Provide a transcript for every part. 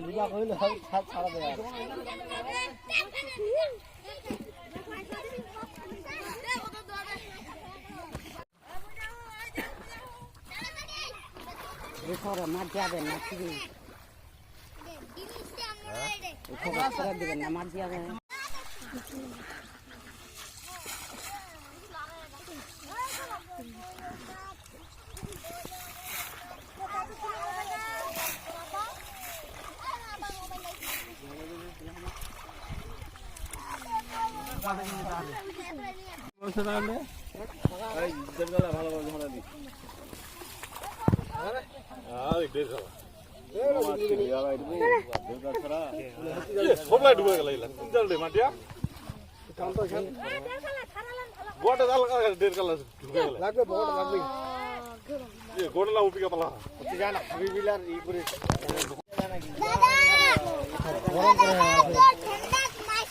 লিবা কইলে ছাড়া দেয় এরপরে মাছ যাবেন না খবর করে দেবেন না মাছ যাবেন সবলাই ডুবে গেল মাটিয়া গোটা জাল দেড় কালা ঢুকে গেল লাগবে বড় লাগবে ই করে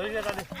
এই রে দেখে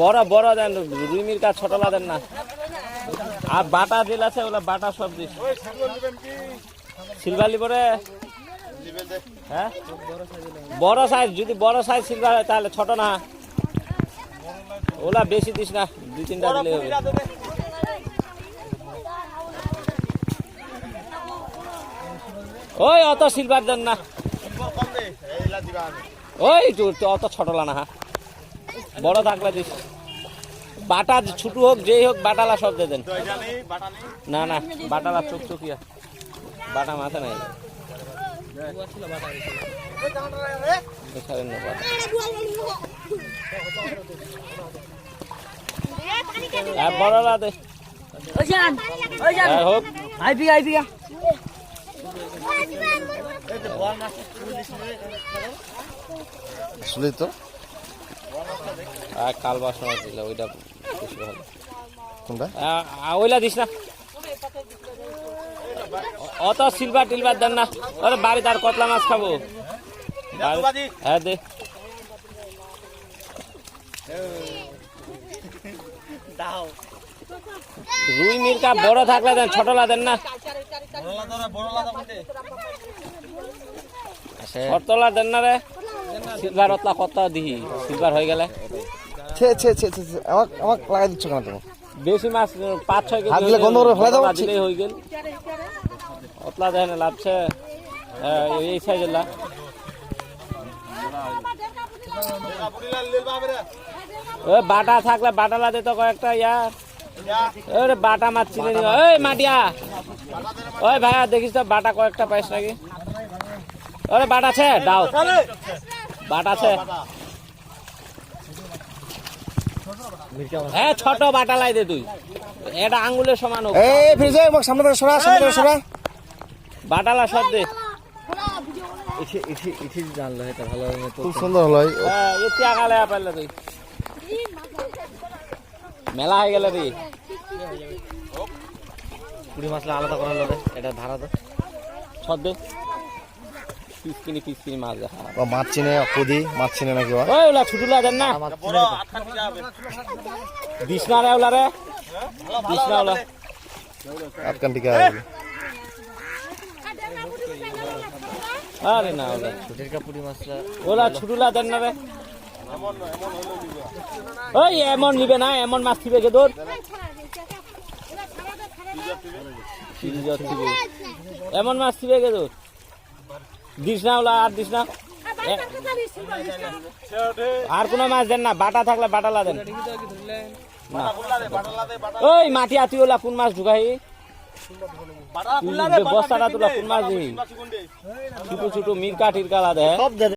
বড় বড় দেন রুই মির্কা ছোটলা দেন না। আর বাটা দিল আছে ওগুলা বাটা সব দিস। সিলভার লিবরে হ্যাঁ? বড় সাইজ যদি বড় সাইজ সিলভার হয় তাহলে ছোট না। ওলা বেশি দিস না দুই তিনটা দিলে হবে। ওই অত সিলভার দেন না। ওই অত ছোটলা না হ্যাঁ। বড় থাকলে দিস। বাটা ছোট হোক যেই হোক বাটালা সব দিয়ে দেন। না না বাটালা চোখ চোখিয়া বাটা মাথা নাই। বড়লা দে। হোক। আইবি আইবি আসলে তো। আর কাল বাস মাছ ওইটা বেশি ভালো। কোনটা? ওইলা দিস না। অ- অত সিলভার টিলভার দেন না। ওরে বাড়িতে আর কতলা মাছ খাব? বাড়ি- হ্যাঁ দে। রুই মির্কা বড় থাকলে দেন ছোটলা দেন না। ছোটলা দেন না রে। সিলভার অতলা কত দিহি সিলভার হয়ে গেলে। ছে ছে ছে ছে আমাক আমাক লাগাই দিচ্ছ কেন তুমি? বেশি মাছ পাঁচ ছয় কেজি হাত দিলে গন্ধ করে ফেলে দাও। দিলেই হয়ে গেল। অতলা দেয় না লাভছে এই সাইজের লাভ। ও বাটা থাকলে বাটালা দে তো কয়েকটা ইয়ার ওরে বাটা মাছ চিনে নিবা। ওই মাটিয়া ওই ভাইয়া দেখিস তো বাটা কয়েকটা পাইস নাকি? ওরে বাটা আছে দাও। বাটা আছে। হ্যাঁ ছোট বাটা লাই দে তুই। এটা আঙ্গুলের সমান হোক। এই ফিরে আমাক সামনে থেকে সরা সামনে থেকে সরা। বাটালা সব দে। খুব সুন্দর হলো এই। হ্যাঁ এতে আগালে পারলে তুই। মেলা হয়ে গেল রে কুড়ি মাসলে আলাদা করা হলো রে এটা ধারা তো সব দে। পিস কিনি মাছ দেখা ও মাছ চিনে কুদি মাছ চিনে নাকি ও ওই ওলা ছুটুলা দেন না। দিস না রে ওলা রে। ওলা। আটকান টিকা আরে না ওলা। ওলা ছুটুলা দেন না রে। ওই এমন নিবে না এমন মাছ থিবে গে দৌড়। এমন মাছ থিবে গে দৌড়। দিস না ওলা আর দিস না। আর কোনো মাছ দেন না বাটা থাকলে বাটালা দেন। ওই মাটি আতি ওলা কোন মাছ ঢুকাই? বস্তাটা তোলা কোন মাছ দিই ছোট ছোট মিরকা টিরকালা দেয়